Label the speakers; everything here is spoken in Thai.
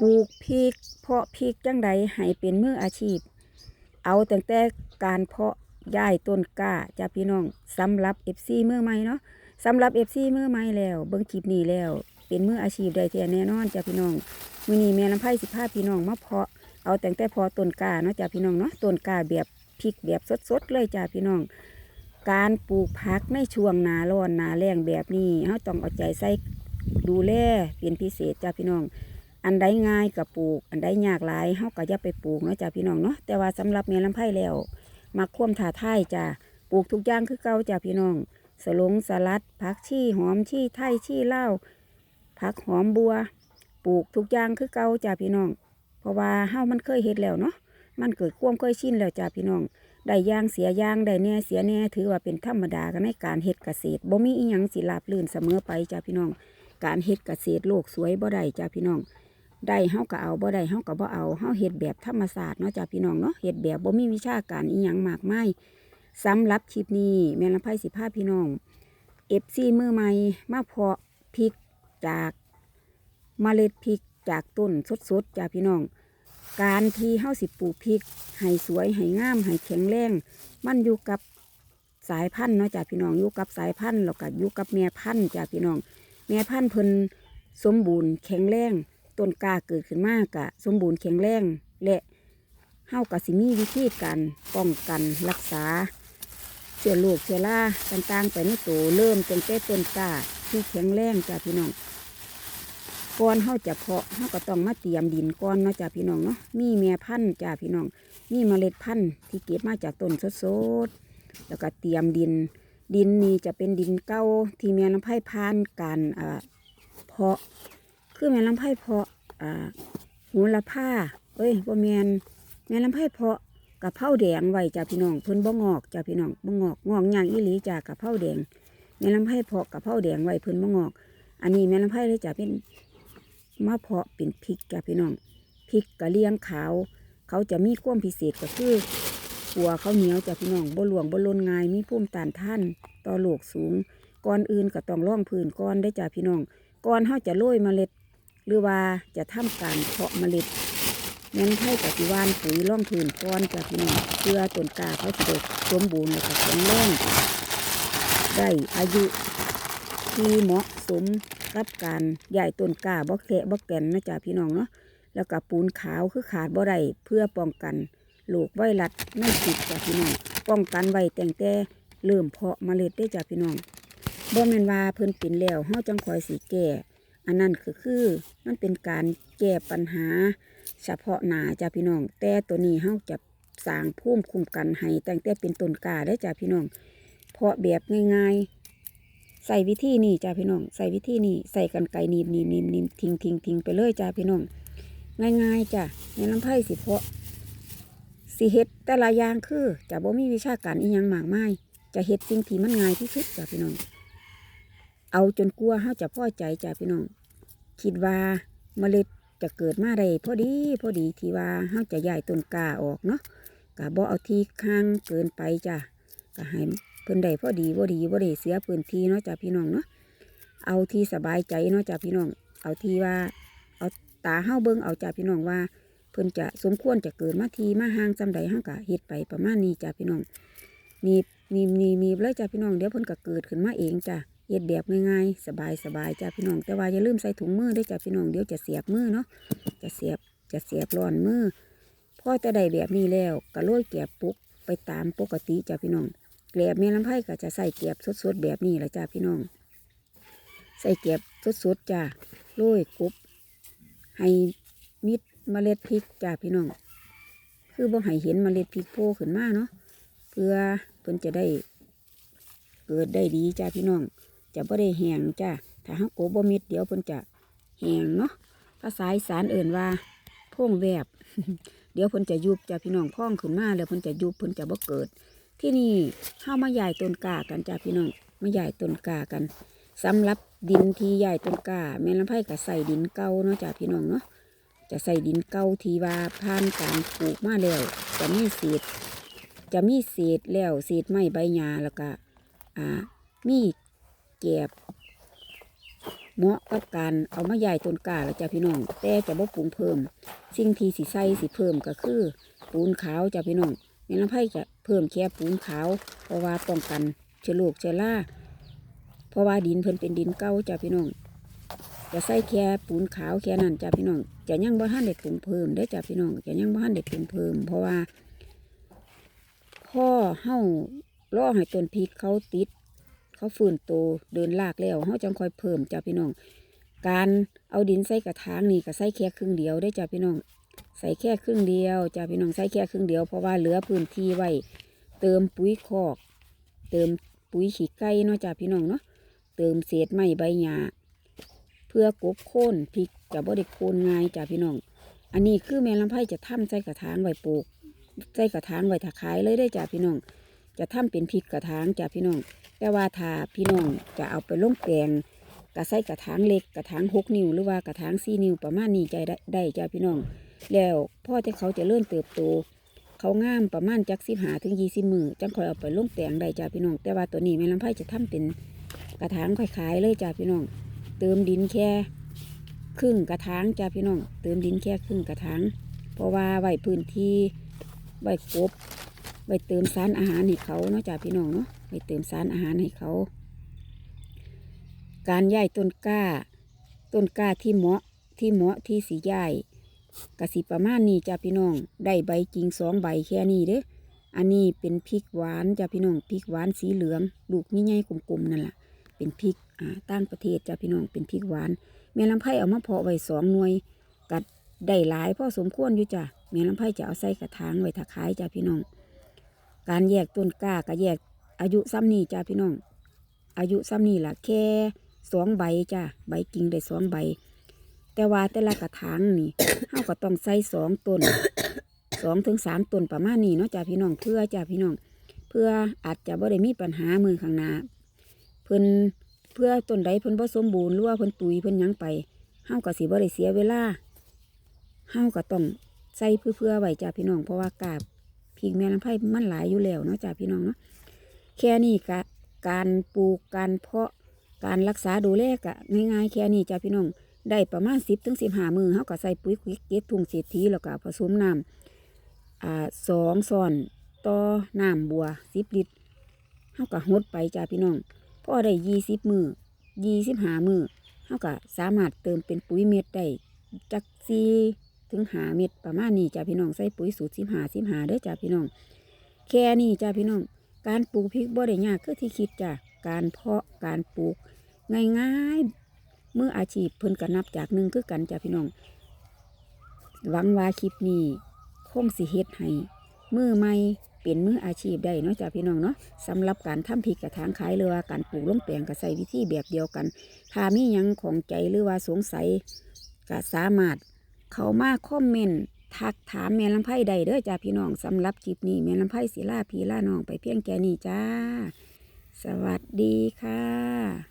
Speaker 1: ปลูกพริก เพาะพริกจังใดให้เป็นมืออาชีพ เอาตั้งแต่การเพาะย้ายต้นกล้าจ้าพี่น้องสำหรับ FC มือใหม่เนาะสำหรับ FC มือใหม่แล้ว เบิ่งคลิปนี้แล้ว เป็นมืออาชีพได้แท้แน่นอนจ้าพี่น้องมือนี้แม่ลำไผ่สิพาพี่น้องมาเพาะเอาแตั้งแต่พอต้นกล้าเนาะจ้าพี่น้องเนาะต้นกล้าแบบพริกแบบสดๆเลยจ้าพี่น้อง การปลูกผักในช่วงหนาร้อนหนาแรงแบบนี้เราต้องเอาใจใส่ดูแลเป็นพิเศษจ้าพี่น้อง อันใดง่ายกับปลูก อันใดยากหลายเฮาก็อย่าไปปลูกเนาะจ้าพี่น้องเนาะแต่ว่าสำหรับแม่ลำไผ่แล้วมาคว่ำถาท่ายจ้าปลูกทุกอย่างคือเก่าจ้าพี่น้องสลงสลัดผักชีหอมชีไทยชีเล่าผักหอมบัว ปลูกทุกอย่างคือเก่าจ้าพี่น้อง เพราะว่าเฮามันเคยเฮ็ดแล้วเนาะมันเกิดความเคยชินแล้วจ้าพี่น้องได้ย่างเสียย่างได้แน่เสียแน่ถือว่าเป็นธรรมดากันในการเฮ็ดเกษตรบ่มีอีหยังสิราบลื่นเสมอไปจ้าพี่น้อง การเฮ็ดเกษตรโลกสวยบ่ได้จ้าพี่น้อง ได้เฮาก็เอาบ่ได้เฮาก็บ่เอาเฮาเฮ็ดแบบธรรมศาสตร์เนาะจ้าพี่น้องเนาะเฮ็ดแบบบ่มีวิชาการอีหยังมากมายสำหรับคลิปนี้แม่ลำไผสิพาพี่น้อง FC มือใหม่มาเพาะพริกจากเมล็ดพริกจากต้นสดๆจ้าพี่น้อง การที่เฮาสิปลูกพริกให้สวยให้งามให้แข็งแรงมันอยู่กับสายพันธุ์เนาะจ้าพี่น้องอยู่กับสายพันธุ์แล้วก็อยู่กับแม่พันธุ์จ้าพี่น้องแม่พันธุ์เพิ่นสมบูรณ์แข็งแรง ต้นกล้าเกิดขึ้นมากกะสมบูรณ์แข็งแรงและเฮาก็สิมีวิธีการป้องกันรักษาเชื้อโรคเชื้อราต่างๆ ไปในตัวเริ่มตั้งแต่ต้นกล้าที่แข็งแรงจ้าพี่น้องก่อนเฮาจะเพาะเฮาก็ต้องมาเตรียมดินก่อนเนาะจ้าพี่น้องเนาะมีแม่พันธุ์จ้าพี่น้องมีเมล็ดพันธุ์ที่เก็บมาจากต้นสดๆแล้วก็เตรียมดิน ดินนี่จะเป็นดินเก่าที่แม่ลำไผ่พานการอ่าเพาะ คือแม่ลำไผ่เพาะอ่าหูละผ้าเอ้ยบ่แมนแม่ลำไผ่เพาะกะเพราแดงไว้จ้าพี่น้องเพิ่นบ่งอกจ้าพี่น้องบ่งอกงอกย่างอีหลีจ้ากะเพราแดงแม่ลำไผ่เพาะกะเพราแดงไว้เพิ่นบ่งอก อันนี้แม่ลำไผ่เลยจ้าเป็นมาเพาะเป็นพริกจ้ะพี่น้องพริกกะเลี้ยงขาว เขาจะมีความพิเศษก็คือหัวเขาเหนียวจ้ะพี่น้องบ่หลวงบ่ลนง่ายมีภูมิต้านทานต่อโรคสูงก่อนอื่นก็ต้องร่องพื้นก่อนได้จ้ะพี่น้องก่อนเฮาจะโรยเมล็ด หรือว่าจะทำการเพาะเมล็ดแม่นไทยกับสิวานปุ๋ยร่องพื้นก่อนจ้ะพี่น้องเพื่อต้นกาเขาจะได้สมบูรณ์และแข็งแรงได้อายุที่เหมาะสมกับการใหญ่ต้นกล้าบ่แกะบ่แก่นนะจ๊ะพี่น้องเนาะแล้วก็ปูนขาวคือขาดบ่ได้เพื่อป้องกันโรคไวรัสในจิตจ้ะพี่น้องป้องกันไว้แต่งแต่เริ่มเพาะเมล็ดได้จ้ะพี่น้องบ่แม่นว่าเพิ่นเป็นแล้วเฮาจังคอยสิแก้ อันนั้นคือคือมันเป็นการแก้ปัญหา เฉพาะหน้าจ้ะพี่น้อง แต่ตัวนี้เฮาจะสร้างภูมิคุ้มกันให้แต่งแต่เป็นต้นกาได้จ้ะพี่น้อง เพาะแบบง่ายๆ ใส่วิธีนี่จ้าพี่น้อง ใส่วิธีนี่ใส่กันไก่นีบนีบนีบนีบทิ้งทิ้งทิ้งไปเลยจ้าพี่น้อง ง่ายๆจ้ะในลำไผ่สิเพาะสิเฮ็ดแต่ละอย่างคือจะบ่มีวิชาการอีหยังมากมายจะเฮ็ดสิ่งที่มันง่ายที่สุดจ้าพี่น้อง เอาจนกลัวเฮาจะพ่อใจจ้าพี่น้อง คิดว่าเมล็ดจะเกิดมาได้พอดีพอดีที่ว่าเฮาจะย้ายต้นกาออกเนาะก็บ่เอาที่ข้างเกินไปจ้ะก็ให้เพิ่นได้พอดีบ่ดีบ่ได้เสียพื้นที่เนาะจ้าพี่น้องเนาะเอาที่สบายใจเนาะจ้าพี่น้อง เอาที่ว่าเอาตาเฮาเบิ่งเอาจ้าพี่น้องว่า เพิ่นจะสมควรจะเกิดมาทีมาห่างจำใดเฮาก็เฮ็ดไปประมาณนี้จ้าพี่น้องมีมีมีมีเลยจ้าพี่น้องเดี๋ยวเพิ่นก็เกิดขึ้นมาเองจ้า เฮ็ดแบบง่ายๆ สบายสบายจ้าพี่น้อง แต่ว่าอย่าลืมใส่ถุงมือด้วยจ้าพี่น้อง เดี๋ยวจะเสียบมือเนาะ จะเสียบ จะเสียบร้อนมือพอจะได้แบบนี้แล้วก็โรยแกบปุ๊กไปตามปกติจ้าพี่น้องแกลบแม่ลำไผ่ก็จะใส่แกลบสดๆแบบนี้แหละจ้าพี่น้อง ใส่แกลบสดๆจ้าโรยกุบให้มิดเมล็ดพริกจ้าพี่น้อง คือบ่ให้เห็นเมล็ดพริกโผล่ขึ้นมาเนาะ เพื่อเพิ่นจะได้เกิดได้ดีจ้าพี่น้อง จะบ่ได้แหงจ้าถ้าเฮาโกบ่มิดเดี๋ยวเพิ่นจะแหงเนาะภาษาอีสานเอิ่นว่าพ่งแวบ เดี๋ยวเพิ่นจะยุบจ้าพี่น้องพ่องขึ้นมาแล้วเพิ่นจะยุบเพิ่นจะบ่เกิด ที่นี่เข้ามาใหญ่ต้นกากันจ้าพี่น้องมาใหญ่ต้นกากันสำหรับดินที่ใหญ่ต้นกาแม่ลำไผ่ก็ใส่ดินเก่าเนาะจ้าพี่น้องเนาะจะใส่ดินเก่าที่ว่าผ่านการปลูกมาแล้วจะมีเศษจะมีเศษแล้วเศษไม้ใบหญ้าแล้วก็อ่ามี แกบเหมาะกับการเอามาย่ายต้นกาแล้วจ้ะพี่น้อง แต่จะบ่ปรุงเพิ่ม สิ่งที่สิใส่สิเพิ่มก็คือ ปูนขาวจ้ะพี่น้องแม่ลำไผ่จะเพิ่มแค่ปูนขาว เพราะว่าป้องกันเชื้อโรคเชื้อราเพราะว่าดินเพิ่นเป็นดินเก่าจ้ะพี่น้องจะใส่แค่ปูนขาวแค่นั้นจ้ะพี่น้อง จะยังบ่ทันได้ปรุงเพิ่มได้จ้ะพี่น้อง จะยังบ่ทันได้ปรุงเพิ่ม เพราะว่าพ่อเฮารอให้ต้นพริกเขาติด เขาฟื้นโตเดินลากแล้วเฮาจังค่อยเพิ่มจ้ะพี่น้อง การเอาดินใส่กระถางนี่ก็ใส่แค่ครึ่งเดียวได้จ้ะพี่น้อง ใส่แค่ครึ่งเดียวจ้ะพี่น้องใส่แค่ครึ่งเดียวเพราะว่าเหลือพื้นที่ไว้เติมปุ๋ยคอก เติมปุ๋ยขี้ไก่เนาะจ้ะพี่น้องเนาะเติมเศษไม้ใบหญ้าเพื่อกบโค่นพริกจะบ่ได้โค่นง่ายจ้ะพี่น้อง อันนี้คือแมลำไผ่จะทำใส่กระถางไว้ปลูกใส่กระถางไว้ถ้าขายเลยได้จ้ะพี่น้อง จะทำเป็นพริกกระถางจ้ะพี่น้อง แต่ว่าถ้าพี่น้องจะเอาไปลงแปลงก็ใส่กระถางเล็กกระถางหกนิ้วหรือว่ากระถางสี่นิ้วประมาณนี้ใจได้ได้จ้ะพี่น้อง แล้วพ่อที่เขาจะเริ่มเติบโต เขางามประมาณจักสิบหาถึงยี่สิบมือจังคอยเอาไปลงแปลงได้จ้าพี่น้อง แต่ว่าตัวนี้แม่ลำไผ่จะทำเป็นกระถางค่อยขายๆเลยจ้าพี่น้อง เติมดินแค่ครึ่งกระถางจ้าพี่น้อง เติมดินแค่ครึ่งกระถางเพราะว่าไว้พื้นที่ไว้กบ ไว้เติมสารอาหารให้เขาเนาะจ้าพี่น้องเนาะไว้เติมสารอาหารให้เขา การย้ายต้นกล้า ต้นกล้าที่เหมาะที่เหมาะที่สีย้ายกะสิประมาณนี้จ้าพี่น้องได้ใบจริงสองใบแค่นี้เด้ออันนี้เป็นพริกหวานจ้าพี่น้องพริกหวานสีเหลืองลูกใหญ่ๆกลมๆนั่นแหละเป็นพริกอ่าต่างประเทศจ้าพี่น้องเป็นพริกหวานแม่ลำไผ่เอามาเพาะไว้สองหน่วยกัดได้หลายพ่อสมควรอยู่จ้ะแม่ลำไผ่จะเอาใส่กระถางไว้ถ้าขายจ้าพี่น้อง การแยกต้นกล้าก็แยกอายุซ้ำนี่จ้าพี่น้อง อายุซ้ำนี่ล่ะแค่สองใบจ้าใบกิ่งได้สองใบ แต่ว่าแต่ละกระถางนี่เฮาก็ต้องใส่สองต้นสองถึงสามต้นประมาณนี้เนาะจ้าพี่น้องเพื่อจ้าพี่น้อง เพื่ออาจจะบ่ได้มีปัญหามือข้างหน้าเพิ่นเพื่อต้นใดเพิ่นบ่สมบูรณ์หรือว่าเพิ่นตุยเพิ่นยังไปเฮาก็สิบ่ได้เสียเวลาเฮาก็ต้องใส่เพื่อเพื่อไว้จ้าพี่น้องเพราะว่ากาบ พริกแม่ลำไผ่มันหลายอยู่แล้วเนาะจ้าพี่น้องเนาะแค่นี้กะการปลูกการเพาะการรักษาดูแลกะง่ายๆแค่นี้จ้าพี่น้องได้ประมาณสิบถึงสิบห้ามือเขาก็ใส่ปุ๋ยคุยเก็บถุงเศรษฐีแล้วก็ผสมน้ำอ่าสองส่อนต่อน้ำบัวสิบลิตรเขาก็หดไปจ้าพี่น้องพอได้ยี่สิบมือยี่สิบห้ามือเขาก็สามารถเติมเป็นปุ๋ยเม็ดได้จักสี ถึงหาเม็ดประมาณนี้จ้าพี่น้องใส่ปุ๋ยสูตรสิบหาสิบหาเด้อจ้าพี่น้อง แค่นี้จ้าพี่น้อง การปลูกพริกบ่ได้ยากคือที่คิดจ้าการเพาะการปลูกง่ายๆมืออาชีพเพิ่นก็นับจากหนึ่งคือกันจ้ะพี่น้องหวังว่าคลิปนี้คงสิเฮ็ดให้มือใหม่เป็นมืออาชีพได้เนาะจ้ะพี่น้องเนาะสำหรับการทำพริกกระถางขายหรือว่าการปลูกลงแปลงก็ใส่วิธีแบบเดียวกันถ้ามียังของใจหรือว่าสงสัยก็สามารถ เขามาคอมเมนต์ทักถามแม่ลำไพ่ใดเด้อจ้าพี่น้องสำหรับคลิปนี้แม่ลำไพ่ศิลาพีลาน้องไปเพียงแค่นี้จ้า สวัสดีค่ะ